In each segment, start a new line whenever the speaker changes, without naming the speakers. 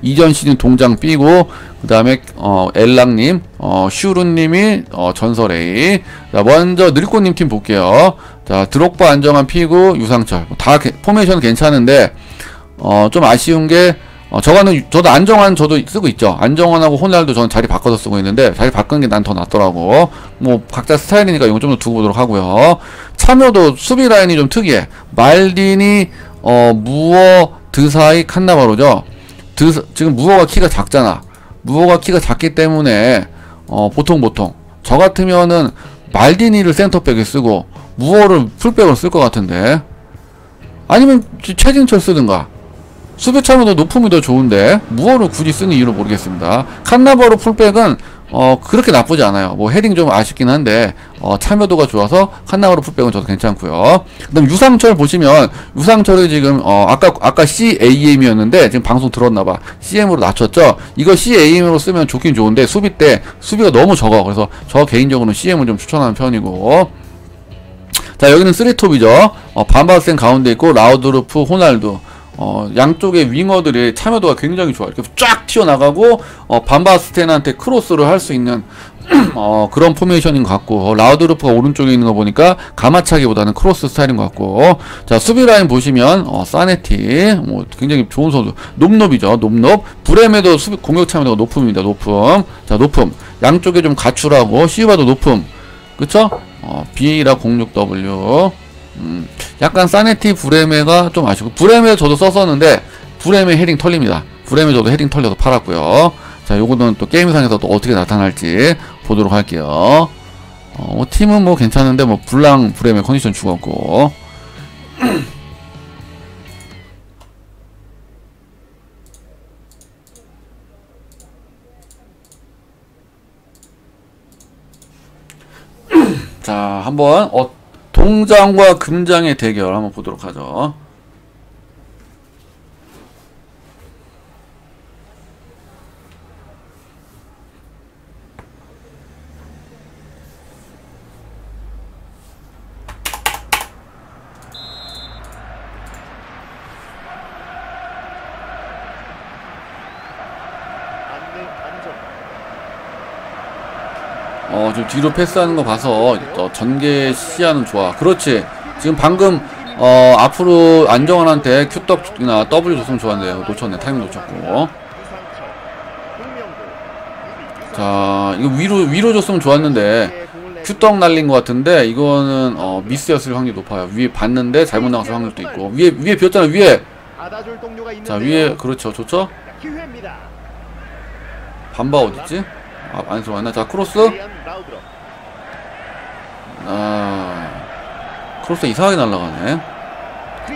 이전 시즌 동장 삐고 그 다음에 어 엘랑님 어 슈루님이 어 전설 A 자 먼저 느리꼬님 팀 볼게요. 자 드록바 안정환 피고 유상철. 뭐다 게, 포메이션 괜찮은데 어 좀 아쉬운 게 어, 저거는 저도 안정환 저도 쓰고 있죠. 안정환하고 호날두 저는 자리 바꿔서 쓰고 있는데 자리 바꾼 게 난 더 낫더라고. 뭐 각자 스타일이니까 이건 좀 더 두고 보도록 하고요. 참여도 수비 라인이 좀 특이해. 말딘이 어 무어 드사이 칸나바로죠 드, 지금 무어가 키가 작잖아. 무어가 키가 작기 때문에 어, 보통 보통 저 같으면은 말디니를 센터백에 쓰고 무어를 풀백으로 쓸 것 같은데 아니면 최진철 쓰든가 수비 참여도 높음이 더 좋은데 무어를 굳이 쓰는 이유를 모르겠습니다. 칸나버로 풀백은 어 그렇게 나쁘지 않아요. 뭐 헤딩 좀 아쉽긴 한데 어 참여도가 좋아서 칸나버로 풀백은 저도 괜찮고요. 그다음 유상철 보시면 유상철이 지금 어 아까 아까 CAM이었는데 지금 방송 들었나 봐 CM으로 낮췄죠. 이거 CAM으로 쓰면 좋긴 좋은데 수비 때 수비가 너무 적어. 그래서 저 개인적으로는 CM을 좀 추천하는 편이고. 자 여기는 쓰리톱이죠. 어, 반바센 가운데 있고 라우드루프 호날두. 어, 양쪽의 윙어들의 참여도가 굉장히 좋아요. 이렇게 쫙 튀어나가고, 어, 반바스텐한테 크로스를 할 수 있는, 어, 그런 포메이션인 것 같고, 어, 라우드루프가 오른쪽에 있는 거 보니까 가마차기보다는 크로스 스타일인 것 같고, 자, 수비 라인 보시면, 어, 사네티, 뭐, 굉장히 좋은 선수. 높높이죠, 높높. 브레메도 수비, 공격 참여도가 높음입니다, 높음. 자, 높음. 양쪽에 좀 가출하고, 시우바도 높음. 그쵸? 어, BA라 06W. 음, 약간 사네티 브레메가 좀 아쉽고 브레메 저도 썼었는데 브레메 헤딩 털립니다. 브레메 저도 헤딩 털려서 팔았고요. 자, 요거는 또 게임상에서 또 어떻게 나타날지 보도록 할게요. 어, 뭐 팀은 뭐 괜찮은데 뭐 블랑 브레메 컨디션 죽었고. 자, 한번 어, 동장과 금장의 대결 한번 보도록 하죠. 어, 좀 뒤로 패스하는 거 봐서 어, 전개 시야는 좋아. 그렇지. 지금 방금 어, 앞으로 안정환한테 Q떡이나 W 줬으면 좋았는데 놓쳤네. 타이밍 놓쳤고. 자, 이거 위로 위로 줬으면 좋았는데 Q떡 날린 것 같은데 이거는 어, 미스였을 확률이 높아요. 위에 봤는데 잘못 나갔을 확률도 있고 위에 위에 비었잖아 위에. 자 위에 그렇죠 좋죠. 반바 어딨지? 아, 안 들어왔나? 자, 크로스. 아, 크로스 이상하게 날아가네.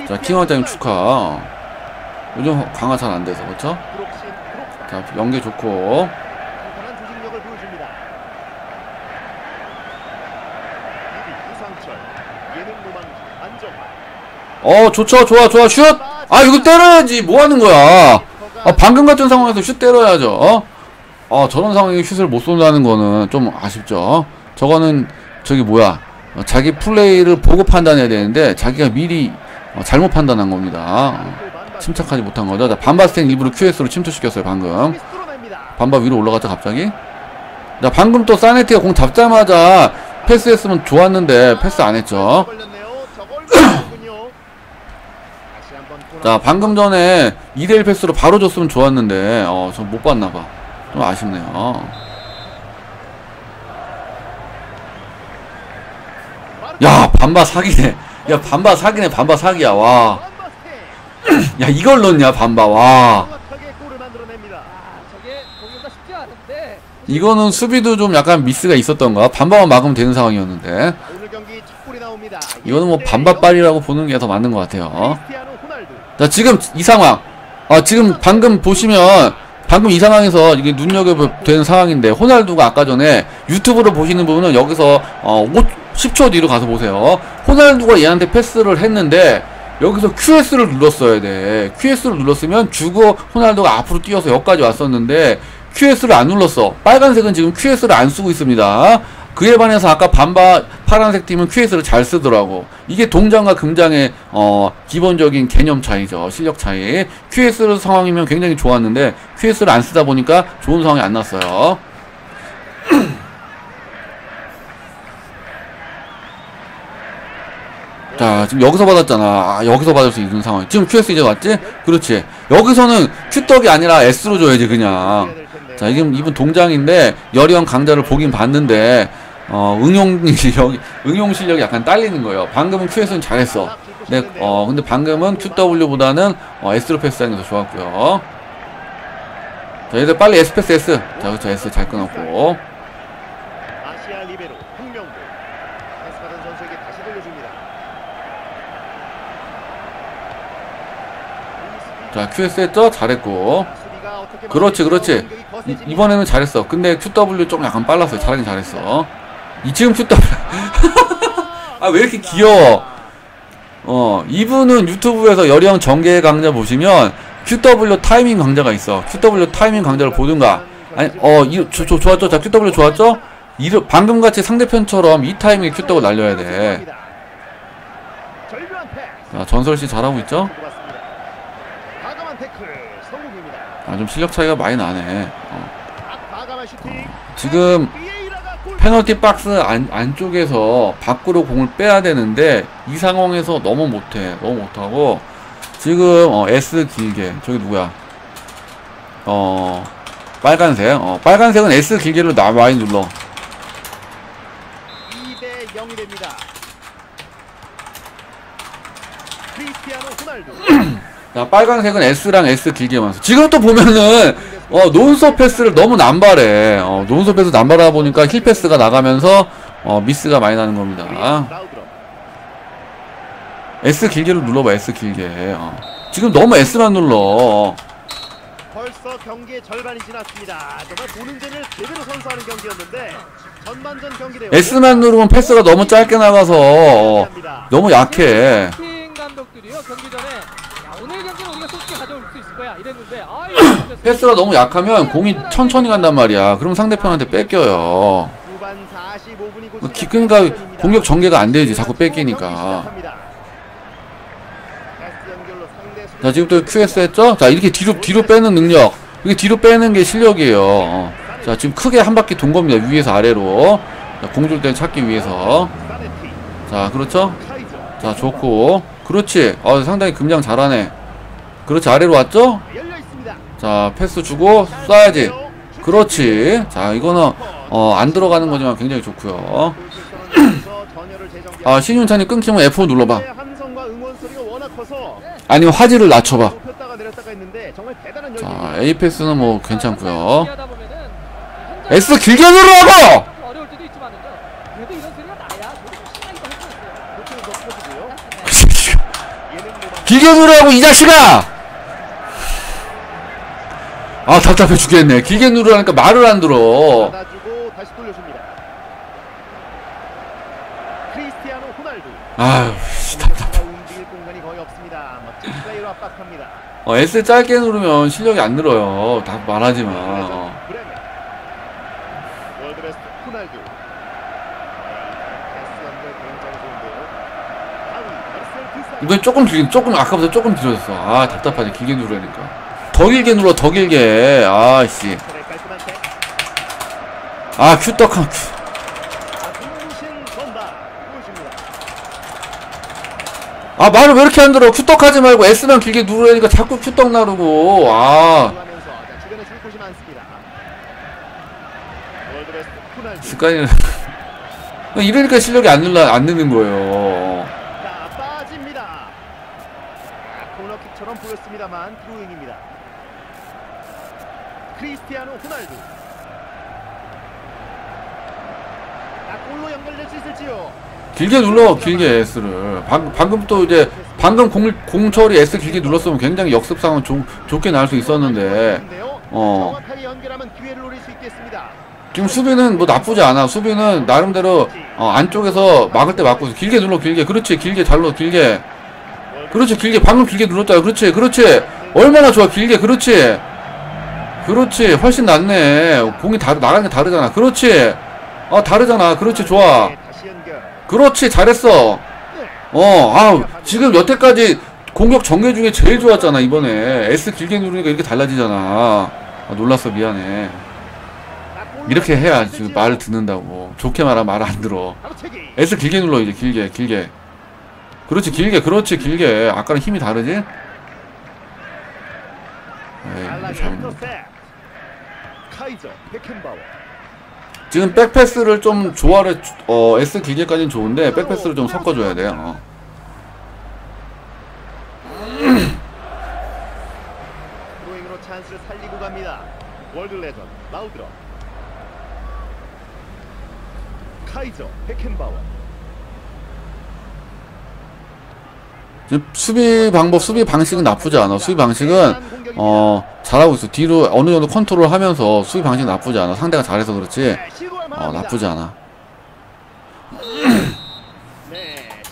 자, 킹왕장님 축하. 요즘 강화 잘 안 돼서, 그쵸? 자, 연계 좋고. 어, 좋죠, 좋아, 좋아, 슛! 아, 이거 때려야지. 뭐 하는 거야? 아, 방금 같은 상황에서 슛 때려야죠. 어? 어, 저런 상황에 슛을 못 쏜다는 거는 좀 아쉽죠. 저거는 저기 뭐야 어, 자기 플레이를 보고 판단해야 되는데 자기가 미리 어, 잘못 판단한 겁니다. 어, 침착하지 못한 거죠. 자, 반바스텐 일부러 QS로 침투시켰어요. 방금 반바 위로 올라갔죠 갑자기. 자, 방금 또 사네티가 공 잡자마자 패스했으면 좋았는데 패스 안 했죠. 자, 방금 전에 2대1 패스로 바로 줬으면 좋았는데 어, 저 못 봤나봐. 좀 아쉽네요. 야, 반바 사기네. 야, 반바 사기네, 반바 사기야, 와. 야, 이걸 넣냐, 반바, 와. 이거는 수비도 좀 약간 미스가 있었던가? 반바만 막으면 되는 상황이었는데. 이거는 뭐 반바빨이라고 보는 게 더 맞는 것 같아요. 자, 지금 이 상황. 아, 지금 방금 보시면 방금 이 상황에서 이게 눈여겨볼 되는 상황인데 호날두가 아까 전에 유튜브로 보시는 부분은 여기서 어 5, 10초 뒤로 가서 보세요. 호날두가 얘한테 패스를 했는데 여기서 QS를 눌렀어야 돼. QS를 눌렀으면 주고 호날두가 앞으로 뛰어서 여기까지 왔었는데 QS를 안 눌렀어. 빨간색은 지금 QS를 안 쓰고 있습니다. 그에 반해서 아까 반바 파란색 팀은 QS를 잘 쓰더라고. 이게 동장과 금장의 어 기본적인 개념 차이죠. 실력 차이. QS 상황이면 굉장히 좋았는데 QS를 안 쓰다 보니까 좋은 상황이 안 났어요. 자, 지금 여기서 받았잖아. 아, 여기서 받을 수 있는 상황. 지금 QS 이제 왔지? 그렇지. 여기서는 Q떡이 아니라 S로 줘야지, 그냥. 자, 이게 이분 동장인데, 여리형 강자를 보긴 봤는데, 어, 응용 실력, 응용 실력이 약간 딸리는 거예요. 방금은 QS는 잘했어. 네, 어, 근데 방금은 QW보다는 어, S로 패스하는 게 더 좋았고요. 자, 얘들 빨리 S 패스 S. 자, 그렇죠. S 잘 끊었고. 자, QS 했죠? 잘했고. 그렇지, 그렇지.
이.
이번에는 잘했어. 근데 QW 좀 약간 빨랐어요. 잘하긴 잘했어. 이 지금 QW. 아, 왜 이렇게 귀여워? 어, 이분은 유튜브에서 여령 전개 강좌 보시면 QW 타이밍 강좌가 있어. QW 타이밍 강좌를 보든가. 아니, 어, 이, 조, 조, 좋았죠? 자, QW 좋았죠? 이, 방금 같이 상대편처럼 이 타이밍에 QW 날려야 돼. 자, 전설씨 잘하고 있죠? 아, 좀 실력 차이가 많이 나네. 어. 지금. 페널티 박스 안, 안쪽에서 밖으로 공을 빼야 되는데 이 상황에서 너무 못해. 너무 못하고 지금 어, S 길게. 저기 누구야? 어 빨간색. 어 빨간색은 S 길게로 나 많이 눌러.
2대 0이 됩니다. 크리스티아노 호날두.
자 빨간색은 S랑 S 길게만 써. 지금 또 보면은 어 논서 패스를 너무 남발해 어 논서 패스 남발하다 보니까 힐 패스가 나가면서 어 미스가 많이 나는 겁니다. S 길게로 눌러봐 S 길게 어. 지금 너무 S만 눌러
벌써 경기의 절반이 지났습니다. 정말 보는 재미를 제대로 선사하는 경기였는데 전반전 경기 내용
S만 누르면 패스가 너무 짧게 나가서 어, 너무 약해.
팀 감독들이요 경기 전에
패스가 너무 약하면 공이 천천히 간단 말이야. 그럼 상대편한테 뺏겨요.
후반 45분이
뭐 기- 그러니까 공격 전개가 안 되지. 자꾸 뺏기니까. 자 지금 또 QS 했죠? 자 이렇게 뒤로 뒤로 빼는 능력. 이게 뒤로 빼는 게 실력이에요. 어. 자 지금 크게 한 바퀴 돈 겁니다. 위에서 아래로. 자, 공줄 때 찾기 위해서. 자 그렇죠? 자 좋고. 그렇지. 어 상당히 금장 잘하네. 그렇지 아래로 왔죠? 자 패스 주고 쏴야지. 그렇지. 자 이거는 어 안 들어가는 거지만 굉장히 좋고요. 아 신윤찬이 끊기면 F5 눌러봐. 아니면 화질을 낮춰봐. 자. A 패스는 뭐 괜찮고요. S 길게 누르라고! 길게 누르라고 이 자식아 아 답답해 죽겠네 길게 누르라니까 말을 안 들어
받아주고 다시 돌려줍니다. 크리스티아노 호날두.
아유 씨, 답답
선수가 움직일 공간이 거의 없습니다. 멋진 플레이로 압박합니다.
어, S 짧게 누르면 실력이 안 늘어요 다 말하지만 어.
브레멘. 월드베스트 호날두. 패스 연결 굉장히 좋은데요. 하위 마르셀 디사.
이번엔 조금 길게 조금 아까보다 조금 길어졌어 아 답답하네 길게 누르니까 더 길게 눌러 더 길게 아씨. 아 큐떡한 큐. 아 말을 왜 이렇게 안 들어 큐떡 하지 말고 S만 길게 누르려니까 자꾸 큐떡 나르고 아. 습관이 이러니까 실력이 안 늘라 안 느는 거예요
자, 빠집니다. 아, 코너킥처럼 보였습니다만 드로잉입니다. 크리스티아노 호날두. 아, 골로 연결될 수 있을지요?
길게 눌러 길게 S를. 방, 방금 또 이제 방금 공, 공처리 S 길게 눌렀으면 굉장히 역습상은 좀 좋게 나올 수 있었는데. 어. 지금 수비는 뭐 나쁘지 않아. 수비는 나름대로 어, 안쪽에서 막을 때 막고. 길게 눌러 길게. 그렇지 길게 잘 눌러 길게. 그렇지 길게. 방금 길게 눌렀다. 그렇지 그렇지. 얼마나 좋아. 길게 그렇지 그렇지 훨씬 낫네 공이 다 나가는 게 다르잖아 그렇지 아 다르잖아 그렇지 좋아. 그렇지 잘했어 어, 아, 지금 여태까지 공격 전개 중에 제일 좋았잖아, 이번에. S 길게 누르니까 이렇게 달라지잖아. 아, 놀랐어, 미안해. 이렇게 해야 지금 말을 듣는다고. 좋게 말하면 말 안 들어. S 길게 눌러, 이제 길게, 길게. 그렇지, 길게, 그렇지, 길게. 아까랑 힘이 다르지? 에이,
잘라서
잘.
인터셉. 카이저 베켄바워.
지금 백패스를 좀 조화를, 주- 어, S 길게까지는 좋은데, 백패스를 좀 섞어줘야 돼, 어.
프로잉으로 찬스를 살리고 갑니다. 월드 레전 라우드러. 카이저 베켄바워.
지금 수비 방법, 수비 방식은 나쁘지 않아. 수비 방식은 어 잘하고 있어. 뒤로 어느 정도 컨트롤하면서 수비 방식 나쁘지 않아. 상대가 잘해서 그렇지. 어. 나쁘지 않아.
네.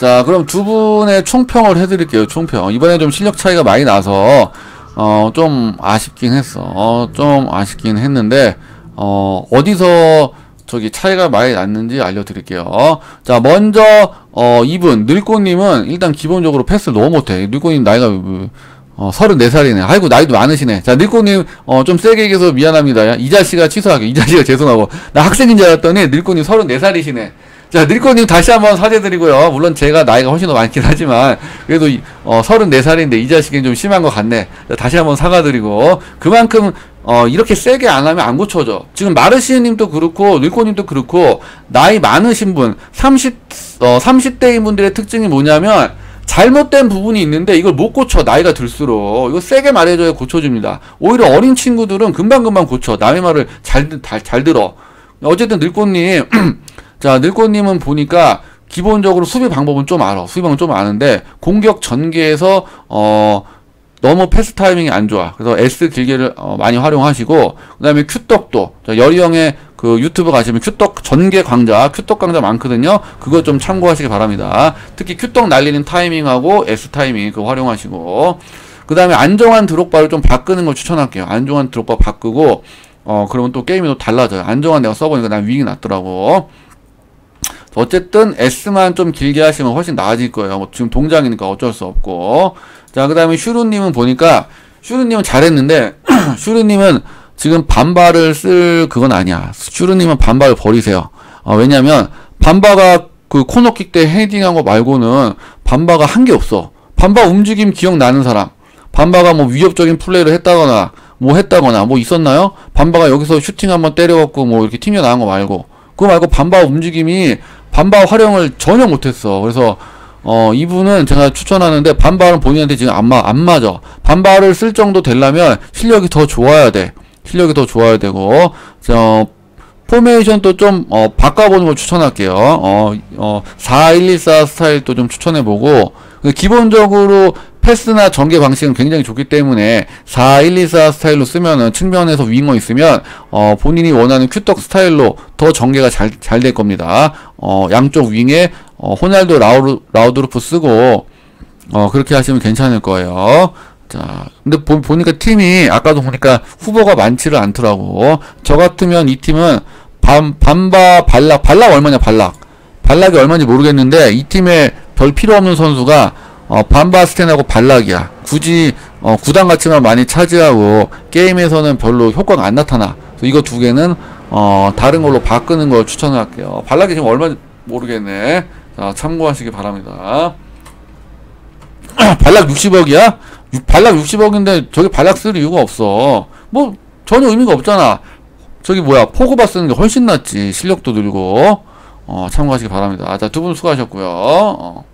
자 그럼 두 분의 총평을 해드릴게요. 총평. 이번에 좀 실력 차이가 많이 나서 어 좀 아쉽긴 했어. 어, 좀 아쉽긴 했는데 어 어디서 저기 차이가 많이 났는지 알려드릴게요. 자 먼저 어 이분 늙고님은 일단 기본적으로 패스를 너무 못해. 늙고님 나이가 뭐, 어, 34살이네. 아이고, 나이도 많으시네. 자, 늙고님, 어, 좀 세게 얘기해서 미안합니다. 이 자식아 취소하게. 이 자식아 죄송하고. 나 학생인 줄 알았더니, 늙고님 34살이시네. 자, 늙고님 다시 한번 사죄드리고요. 물론 제가 나이가 훨씬 더 많긴 하지만, 그래도, 이- 어, 34살인데 이 자식이 좀 심한 것 같네. 자, 다시 한번 사과드리고, 그만큼, 어, 이렇게 세게 안 하면 안 고쳐져. 지금 마르시 님도 그렇고, 늙고님도 그렇고, 나이 많으신 분, 30, 어, 30대인 분들의 특징이 뭐냐면, 잘못된 부분이 있는데 이걸 못 고쳐 나이가 들수록 이거 세게 말해줘야 고쳐줍니다. 오히려 어린 친구들은 금방금방 고쳐 남의 말을 잘, 들- 잘, 잘 들어. 어쨌든 늙고님 자 늙고님은 보니까 기본적으로 수비 방법은 좀 알아. 수비 방법 좀 아는데 공격 전개에서 어 너무 패스 타이밍이 안 좋아. 그래서 S 길게를 어, 많이 활용하시고 그다음에 큐떡도 자, 여리형의 그 유튜브 가시면 큐떡 전개 강좌, 큐떡 강좌 많거든요. 그거 좀 참고하시기 바랍니다. 특히 큐떡 날리는 타이밍하고 S 타이밍 그거 활용하시고 그 다음에 안정환 드롭바를 좀 바꾸는 걸 추천할게요. 안정환 드롭바 바꾸고 어 그러면 또 게임이 또 달라져요. 안정환 내가 써보니까 난 윙이 낫더라고. 어쨌든 S만 좀 길게 하시면 훨씬 나아질 거예요. 뭐 지금 동작이니까 어쩔 수 없고. 자, 그 다음에 슈루님은 보니까, 슈루님은 잘했는데, 슈루님은 지금 반발을 쓸 그건 아니야. 슈루님은 반발을 버리세요. 어, 왜냐면, 반바가 그 코너킥 때 헤딩한 거 말고는 반바가 한 게 없어. 반바 움직임 기억나는 사람. 반바가 뭐 위협적인 플레이를 했다거나, 뭐 했다거나, 뭐 있었나요? 반바가 여기서 슈팅 한번 때려갖고 뭐 이렇게 튕겨 나간 거 말고. 그거 말고 반바 움직임이 반바 활용을 전혀 못했어. 그래서 어 이분은 제가 추천하는데 반발은 본인한테 지금 안, 마, 안 맞아. 반발을 쓸 정도 되려면 실력이 더 좋아야 돼. 실력이 더 좋아야 되고 저 포메이션도 좀 어, 바꿔보는 걸 추천할게요. 어, 어, 4-1-1-4 스타일도 좀 추천해보고 그 기본적으로 패스나 전개 방식은 굉장히 좋기 때문에 4-1-2-4 스타일로 쓰면은 측면에서 윙어 있으면 어, 본인이 원하는 큐떡 스타일로 더 전개가 잘 잘 될 겁니다. 어, 양쪽 윙에 어, 호날두 라우, 라우드루프 쓰고 어, 그렇게 하시면 괜찮을 거예요. 자, 근데 보, 보니까 팀이 아까도 보니까 후보가 많지를 않더라고. 저 같으면 이 팀은 반, 반바 발락 발락 얼마냐 발락 발락이 얼마인지 모르겠는데 이 팀에 별 필요 없는 선수가 어, 반바스텐하고 발락이야. 굳이 어, 구단 가치만 많이 차지하고 게임에서는 별로 효과가 안 나타나. 이거 두 개는 어, 다른 걸로 바꾸는 걸 추천할게요. 발락이 지금 얼마인지 모르겠네. 자, 참고하시기 바랍니다. 발락 60억이야? 발락 60억인데 저기 발락 쓸 이유가 없어. 뭐 전혀 의미가 없잖아. 저기 뭐야 포그바 쓰는 게 훨씬 낫지. 실력도 늘고. 어, 참고하시기 바랍니다. 자, 두 분 수고하셨고요. 어.